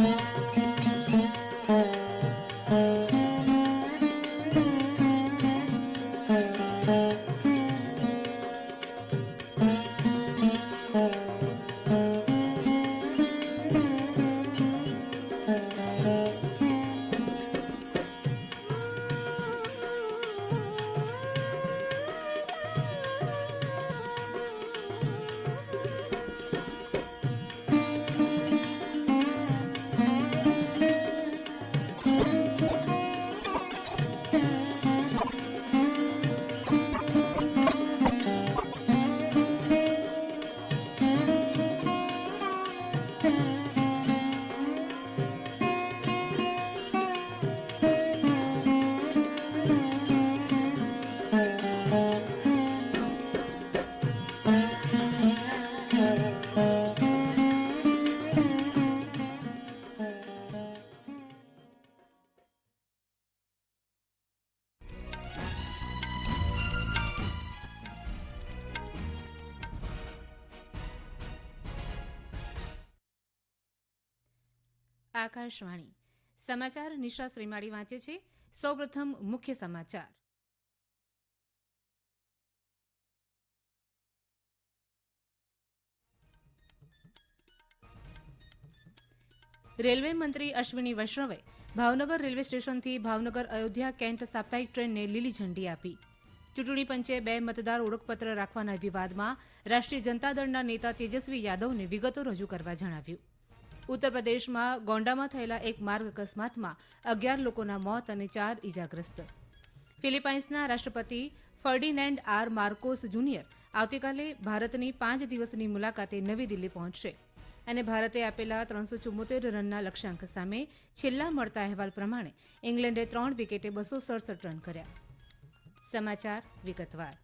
Música Akashvani. સમાચાર નિશા શ્રીમાળી વાંચે છે. સૌપ્રથમ મુખ્ય સમાચાર. રેલવે મંત્રી અશ્વિની વૈષ્ણવે ભાવનગર રેલવે સ્ટેશનથી ભાવનગર અયોધ્યા કેન્ટ સાપ્તાહિક ટ્રેનને લીલી ઝંડી આપી. ચૂંટણી પંચે બે મતદાર ઓળખપત્ર રાખવાના વિવાદમાં રાષ્ટ્રીય જનતા દળના નેતા તેજસ્વી યાદવને વિગતો રજૂ કરવા જણાવ્યું. ઉત્તર પ્રદેશમાં ગોંડામાં થયેલા એક માર્ગ અકસ્માતમાં અગિયાર લોકોના મોત અને ચાર ઇજાગ્રસ્ત ફિલિપાઇન્સના રાષ્ટ્રપતિ ફર્ડિનેન્ડ આર માર્કોસ જુનિયર આવતીકાલે ભારતની પાંચ દિવસની મુલાકાતે નવી દિલ્હી પહોંચશે અને ભારતે આપેલા ત્રણસો ચુમ્મોતેર રનના લક્ષ્યાંક સામે છેલ્લા મળતા અહેવાલ પ્રમાણે ઇંગ્લેન્ડે ત્રણ વિકેટે બસો સડસઠ રન કર્યા. સમાચાર વિગતવાર.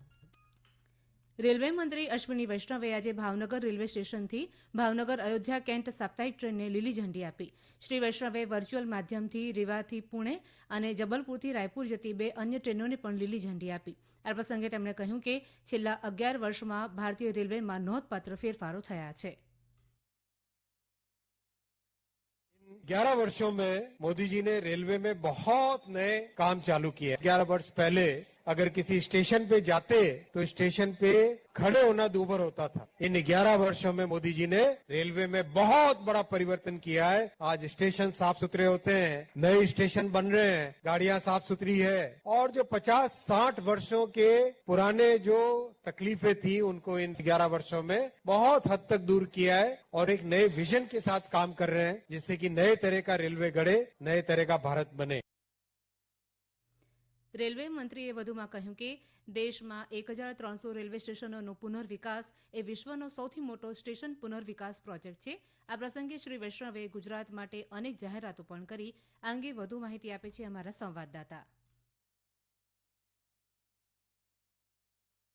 રેલવે મંત્રી અશ્વિની વૈષ્ણવે આજે ભાવનગર રેલવે સ્ટેશનથી ભાવનગર અયોધ્યા કેન્ટ સાપ્તાહિક ટ્રેનને લીલી ઝંડી આપી શ્રી વૈષ્ણવે વર્ચ્યુઅલ માધ્યમથી રીવાથી પુણે અને જબલપુરથી રાયપુર જતી બે અન્ય ટ્રેનોને પણ લીલી ઝંડી આપી આ પ્રસંગે તેમણે કહ્યું કે છેલ્લા અગિયાર વર્ષમાં ભારતીય રેલવેમાં નોંધપાત્ર ફેરફારો થયા છે ग्यारह वर्षों में मोदी जी ने रेलवे में बहुत नए काम चालू किए ग्यारह वर्ष पहले अगर किसी स्टेशन पे जाते तो स्टेशन पे खड़े होना दूभर होता था। इन ग्यारह वर्षों में मोदी जी ने रेलवे में बहुत बड़ा परिवर्तन किया है। आज स्टेशन साफ़ सुथरे होते हैं, नए स्टेशन बन रहे हैं, गाड़ियाँ साफ़ सुथरी है। और जो पचास साठ वर्षों के पुराने जो तकलीफें थी, उनको इन ग्यारह वर्षों में बहुत हद तक दूर किया है और एक नए विजन के साथ काम कर रहे हैं, जिससे कि नए तरह का रेलवे गढ़े, नए तरह का भारत बने। રેલવે મંત્રીએ વધુમાં કહ્યું કે દેશમાં એક હજાર ત્રણસો રેલવે સ્ટેશનોનો પુનર્વિકાસ એ વિશ્વનો સૌથી મોટો સ્ટેશન પુનર્વિકાસ પ્રોજેક્ટ છે. આ પ્રસંગે શ્રી વૈષ્ણવે ગુજરાત માટે અનેક જાહેરાતો પણ કરી. આ અંગે વધુ માહિતી આપે છે અમારા સંવાદદાતા.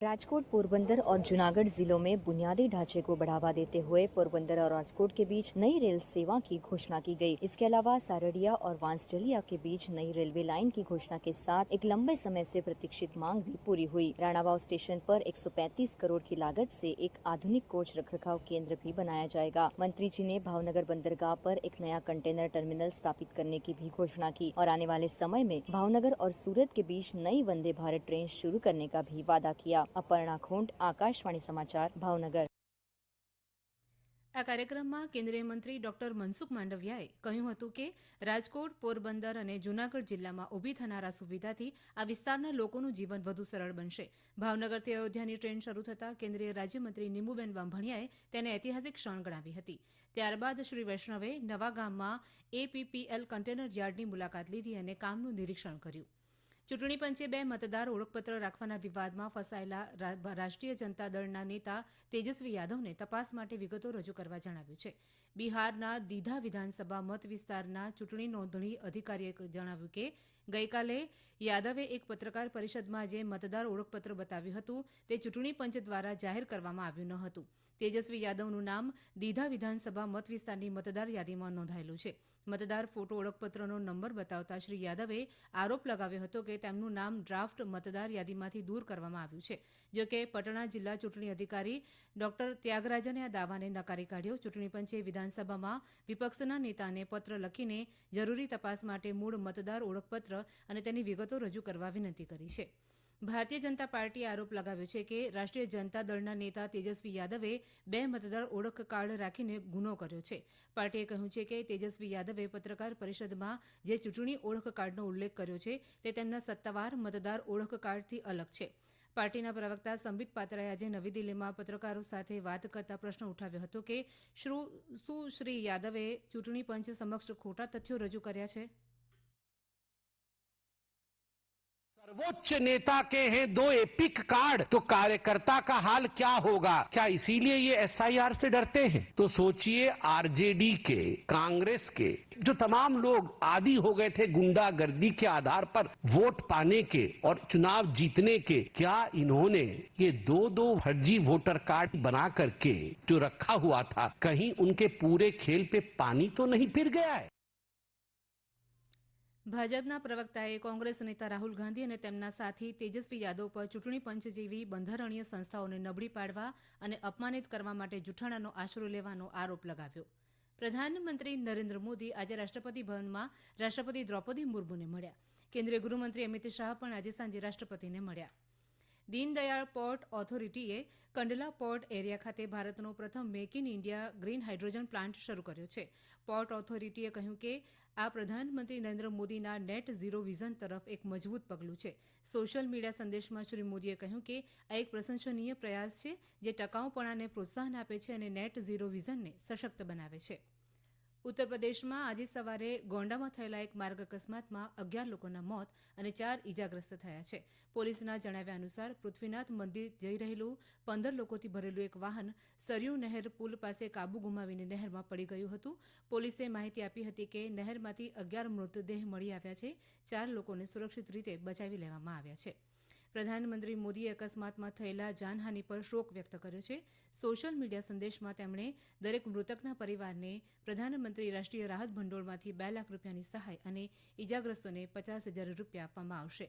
राजकोट, पोरबंदर और जूनागढ़ जिलों में बुनियादी ढांचे को बढ़ावा देते हुए पोरबंदर और राजकोट के बीच नई रेल सेवा की घोषणा की गई। इसके अलावा सारडिया और वांसजलिया के बीच नई रेलवे लाइन की घोषणा के साथ एक लंबे समय से प्रतीक्षित मांग भी पूरी हुई। राणावाव स्टेशन पर 135 करोड़ की लागत से एक आधुनिक कोच रखरखाव केंद्र भी बनाया जाएगा। मंत्री जी ने भावनगर बंदरगाह पर एक नया कंटेनर टर्मिनल स्थापित करने की भी घोषणा की और आने वाले समय में भावनगर और सूरत के बीच नई वंदे भारत ट्रेन शुरू करने का भी वादा किया। અપર્ણા ખુંટ, આકાશવાણી સમાચાર, ભાવનગર. આ કાર્યક્રમમાં કેન્દ્રીય મંત્રી ડોક્ટર મનસુખ માંડવિયાએ કહ્યું હતું કે રાજકોટ, પોરબંદર અને જૂનાગઢ જિલ્લામાં ઊભી થનારા સુવિધાથી આ વિસ્તારના લોકોનું જીવન વધુ સરળ બનશે. ભાવનગરથી અયોધ્યાની ટ્રેન શરૂ થતાં કેન્દ્રીય રાજ્યમંત્રી નીમુબેન બાંભણિયાએ તેને ઐતિહાસિક ક્ષણ ગણાવી હતી. ત્યારબાદ શ્રી વૈષ્ણવે નવા ગામમાં એપીપીએલ કન્ટેનર યાર્ડની મુલાકાત લીધી અને કામનું નિરીક્ષણ કર્યું. ચૂંટણી પંચે બે મતદાર ઓળખપત્ર રાખવાના વિવાદમાં ફસાયેલા રાષ્ટ્રીય જનતા દળના નેતા તેજસ્વી યાદવને તપાસ માટે વિગતો રજૂ કરવા જણાવ્યું છે. બિહારના દીધા વિધાનસભા મત વિસ્તારના ચૂંટણી નોંધણી અધિકારીએ જણાવ્યું કે, ગઈકાલે યાદવે એક પત્રકાર પરિષદમાં જે મતદાર ઓળખપત્ર બતાવ્યું હતું, તે ચૂંટણી પંચ દ્વારા જાહેર કરવામાં આવ્યું ન હતું. તેજસ્વી યાદવનું નામ દીધા વિધાનસભા મત વિસ્તારની મતદાર યાદીમાં નોંધાયેલું છે. મતદાર ફોટો ઓળખપત્રનો નંબર બતાવતા શ્રી યાદવે આરોપ લગાવ્યો હતો કે તેમનું નામ ડ્રાફ્ટ મતદાર યાદીમાંથી દૂર કરવામાં આવ્યું છે, જો કે પટણા જિલ્લા ચૂંટણી અધિકારી ડોક્ટર ત્યાગરાજને આ દાવાને નકારી કાઢ્યો. ચૂંટણી પંચે વિધાનસભામાં વિપક્ષના નેતાને પત્ર લખીને જરૂરી તપાસ માટે મૂળ મતદાર ઓળખપત્ર અને તેની વિગતો રજૂ કરવા વિનંતી કરી છે. ભારતીય જનતા પાર્ટીએ આરોપ લગાવ્યો છે કે રાષ્ટ્રીય જનતા દળના નેતા તેજસ્વી યાદવે બે મતદાર ઓળખ કાર્ડ રાખીને ગુનો કર્યો છે. પાર્ટીએ કહ્યું છે કે તેજસ્વી યાદવે પત્રકાર પરિષદમાં જે ચૂંટણી ઓળખ કાર્ડનો ઉલ્લેખ કર્યો છે તે તેમના સત્તાવાર મતદાર ઓળખ કાર્ડથી અલગ છે. પાર્ટીના પ્રવક્તા સંબિત પાત્રાએ આજે નવી દિલ્હીમાં પત્રકારો સાથે વાત કરતા પ્રશ્ન ઉઠાવ્યો હતો કે શું શ્રી યાદવે ચૂંટણી પંચ સમક્ષ ખોટા તથ્યો રજૂ કર્યા છે? सर्वोच्च नेता के हैं दो एपिक कार्ड तो कार्यकर्ता का हाल क्या होगा? क्या इसीलिए ये एसआईआर से डरते हैं? तो सोचिए आरजेडी के, कांग्रेस के, जो तमाम लोग आदि हो गए थे गुंडागर्दी के आधार पर वोट पाने के और चुनाव जीतने के, क्या इन्होंने ये दो दो फर्जी वोटर कार्ड बना करके जो रखा हुआ था, कहीं उनके पूरे खेल पे पानी तो नहीं फिर गया है? ભાજપના પ્રવક્તાએ કોંગ્રેસ નેતા રાહુલ ગાંધી અને તેમના સાથી તેજસ્વી યાદવ પર ચૂંટણી પંચ જેવી બંધારણીય સંસ્થાઓને નબળી પાડવા અને અપમાનિત કરવા માટે જૂઠાણાનો આશરો લેવાનો આરોપ લગાવ્યો. પ્રધાનમંત્રી નરેન્દ્ર મોદી આજે રાષ્ટ્રપતિ ભવનમાં રાષ્ટ્રપતિ દ્રૌપદી મુર્મુને મળ્યા. કેન્દ્રીય ગૃહમંત્રી અમિત શાહ પણ આજે સાંજે રાષ્ટ્રપતિને મળ્યા. દીનદયાળ પોર્ટ ઓથોરિટીએ કંડલા પોર્ટ એરિયા ખાતે ભારતનો પ્રથમ make in India green hydrogen plant શરૂ કર્યો છે. પોર્ટ ઓથોરિટીએ કહ્યું કે આ પ્રધાનમંત્રી નરેન્દ્ર મોદીના નેટ ઝીરો વિઝન તરફ એક મજબૂત પગલું છે. સોશિયલ મીડિયા સંદેશમાં શ્રી મોદીએ કહ્યું કે, આ એક પ્રશંસનીય પ્રયાસ છે જે ટકાઉપણાને પ્રોત્સાહન આપે છે અને નેટ ઝીરો વિઝનને સશક્ત બનાવે છે. ઉત્તર પ્રદેશમાં આજે સવારે ગોંડામાં થયેલા એક માર્ગ અકસ્માતમાં અગિયાર લોકોના મોત અને ચાર ઇજાગ્રસ્ત થયા છે. પોલીસના જણાવ્યા અનુસાર પૃથ્વીનાથ મંદિર જઈ રહેલું પંદર લોકોથી ભરેલું એક વાહન સરયુ નહેર પુલ પાસે કાબુ ગુમાવીને નહેરમાં પડી ગયું હતું. પોલીસે માહિતી આપી હતી કે નહેરમાંથી અગિયાર મૃતદેહ મળી આવ્યા છે. ચાર લોકોને સુરક્ષિત રીતે બચાવી લેવામાં આવ્યા છે. પ્રધાનમંત્રી મોદીએ અકસ્માતમાં થયેલા જાનહાનિ પર શોક વ્યક્ત કર્યો છે. સોશિયલ મીડિયા સંદેશમાં તેમણે દરેક મૃતકના પરિવારને પ્રધાનમંત્રી રાષ્ટ્રીય રાહત ભંડોળમાંથી બે લાખ રૂપિયાની સહાય અને ઇજાગ્રસ્તોને પચાસ હજાર રૂપિયા આપવામાં આવશે.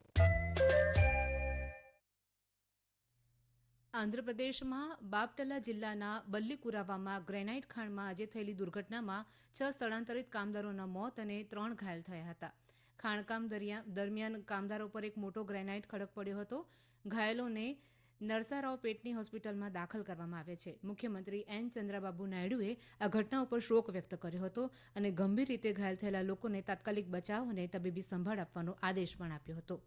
આંધ્રપ્રદેશમાં બાપટલા જિલ્લાના બલ્લીકુરાવામાં ગ્રેનાઇટ ખાણમાં આજે થયેલી દુર્ઘટનામાં છ સ્થળાંતરિત કામદારોના મોત અને ત્રણ ઘાયલ થયા હતા. ખાણકામ દરમિયાન કામદારો પર એક મોટો ગ્રેનાઇટ ખડક પડ્યો હતો. ઘાયલોને નરસારાવ પેટની હોસ્પિટલમાં દાખલ કરવામાં આવે છે. મુખ્યમંત્રી એન ચંદ્રાબાબુ નાયડુએ આ ઘટના ઉપર શોક વ્યક્ત કર્યો હતો અને ગંભીર રીતે ઘાયલ થયેલા લોકોને તાત્કાલિક બચાવ અને તબીબી સંભાળ આપવાનો આદેશ પણ આપ્યો હતો.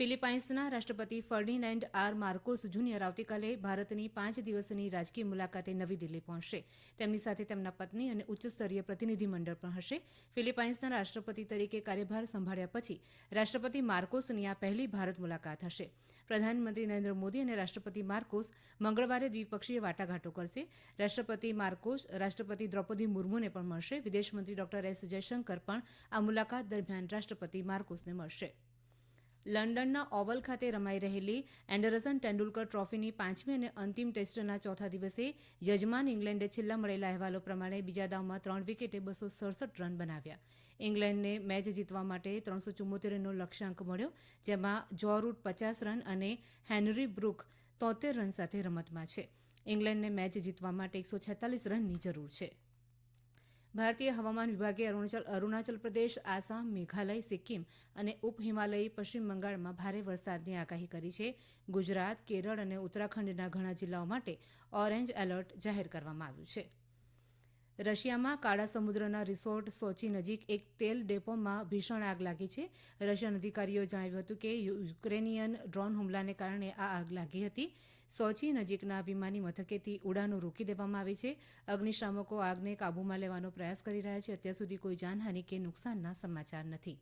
ફિલિપાઇન્સના રાષ્ટ્રપતિ ફર્ડિનેન્ડ આર માર્કોસ જુનિયર આવતીકાલે ભારતની પાંચ દિવસની રાજકીય મુલાકાતે નવી દિલ્હી પહોંચશે. તેમની સાથે તેમના પત્ની અને ઉચ્ચસ્તરીય પ્રતિનિધિમંડળ પણ હશે. ફિલિપાઇન્સના રાષ્ટ્રપતિ તરીકે કાર્યભાર સંભાળ્યા પછી રાષ્ટ્રપતિ માર્કોસની આ પહેલી ભારત મુલાકાત હશે. પ્રધાનમંત્રી નરેન્દ્ર મોદી અને રાષ્ટ્રપતિ માર્કોસ મંગળવારે દ્વિપક્ષીય વાટાઘાટો કરશે. રાષ્ટ્રપતિ માર્કોસ, રાષ્ટ્રપતિ દ્રૌપદી મુર્મુને પણ મળશે. વિદેશમંત્રી ડોક્ટર એસ. જયશંકર પણ આ મુલાકાત દરમિયાન રાષ્ટ્રપતિ માર્કોસને મળશે. લંડનના ઓવલ ખાતે રમાઈ રહેલી એન્ડરસન તેંડુલકર ટ્રોફીની પાંચમી અને અંતિમ ટેસ્ટના ચોથા દિવસે યજમાન ઇંગ્લેન્ડે છેલ્લા મળેલા અહેવાલો પ્રમાણે બીજા દાવમાં ત્રણ વિકેટે બસો સડસઠ રન બનાવ્યા. ઇંગ્લેન્ડને મેચ જીતવા માટે ત્રણસો ચુમ્મોતેરનો લક્ષ્યાંક મળ્યો, જેમાં જો રૂટ પચાસ રન અને હેનરી બ્રુક તોતેર રન સાથે રમતમાં છે. ઇંગ્લેન્ડને મેચ જીતવા માટે એકસો છેતાલીસ રનની જરૂર છે. ભારતીય હવામાન વિભાગે અરુણાચલ અરુણાચલ પ્રદેશ, આસામ, મેઘાલય, સિક્કિમ અને ઉપ હિમાલયી પશ્ચિમ બંગાળમાં ભારે વરસાદની આગાહી કરી છે. ગુજરાત, કેરળ અને ઉત્તરાખંડના ઘણા જિલ્લાઓ માટે ઓરેન્જ એલર્ટ જાહેર કરવામાં આવ્યું છે. રશિયામાં કાળા સમુદ્રના રિસોર્ટ સોચી નજીક એક તેલ ડેપોમાં ભીષણ આગ લાગી છે. રશિયન અધિકારીઓએ જણાવ્યું હતું કે યુક્રેનિયન ડ્રોન હુમલાને કારણે આ આગ લાગી હતી. સોચી નજીકના વિમાની મથકેથી ઉડાનો રોકી દેવામાં આવી છે. અગ્નિશામકો આગને કાબૂમાં લેવાનો પ્રયાસ કરી રહ્યા છે. અત્યાર સુધી કોઈ જાનહાની કે નુકસાનના સમાચાર નથી.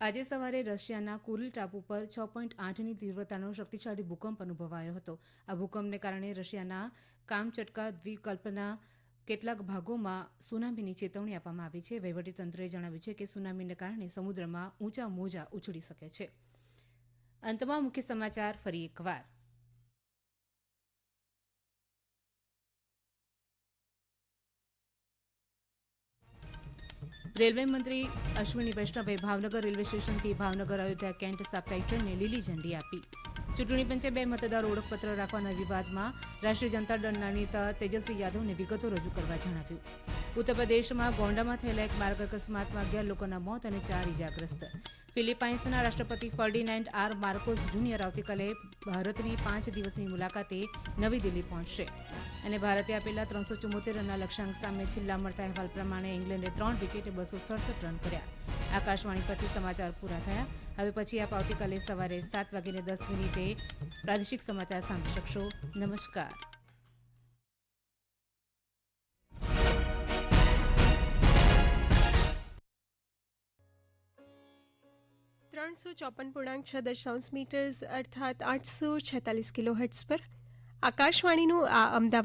આજે સવારે રશિયાના કુરિલ ટાપુ પર છ પોઈન્ટ આઠની તીવ્રતાનો શક્તિશાળી ભૂકંપ અનુભવાયો હતો. આ ભૂકંપને કારણે રશિયાના કામચટકા દ્વિકલ્પના કેટલાક ભાગોમાં સુનામીની ચેતવણી આપવામાં આવી છે. વહીવટીતંત્રે જણાવ્યું છે કે સુનામીને કારણે સમુદ્રમાં ઊંચા મોજા ઉછળી શકે છે. અંતમાં મુખ્ય સમાચાર ફરી એકવાર. રેલવે મંત્રી અશ્વિની વૈષ્ણવે ભાવનગર રેલવે સ્ટેશનથી ભાવનગર અયોધ્યા કેન્ટ સાપ્તાહિક ટ્રેનને લીલી ઝંડી આપી. ચૂંટણી પંચે બે મતદાર ઓળખપત્ર રાખવાના વિવાદમાં રાષ્ટ્રીય જનતા દળના નેતા તેજસ્વી યાદવને વિગતો રજૂ કરવા જણાવ્યું. ઉત્તર પ્રદેશમાં ગોંડામાં થયેલા એક માર્ગ અકસ્માતમાં અગિયાર લોકોના મોત અને ચાર ઇજાગ્રસ્ત. ફિલિપાઇન્સના રાષ્ટ્રપતિ ફર્ડિનાન્ડ આર માર્કોસ જુનિયર આવતીકાલે ભારતની પાંચ દિવસની મુલાકાતે નવી દિલ્હી પહોંચશે. અને ભારતે આપેલા ત્રણસો ચુમ્મોતેર રનના લક્ષ્યાંક સામે છેલ્લા મળતા અહેવાલ પ્રમાણે ઇંગ્લેન્ડે ત્રણ વિકેટે બસો સડસઠ રન કર્યા. આકાશવાણી પરથી સમાચાર પૂરા થયા. હવે પછી આપ આવતીકાલે સવારે સાત વાગીને દસ મિનિટે પ્રાદેશિક સમાચાર સાંભળી શકશો. નમસ્કાર. ત્રણસો ચોપન પૂર્ણાંક છ દશાંશ મીટર્સ અર્થાત આઠસો છેતાલીસ કિલો હર્ટ્સ પર. આકાશવાણીનું આ અમદાવાદ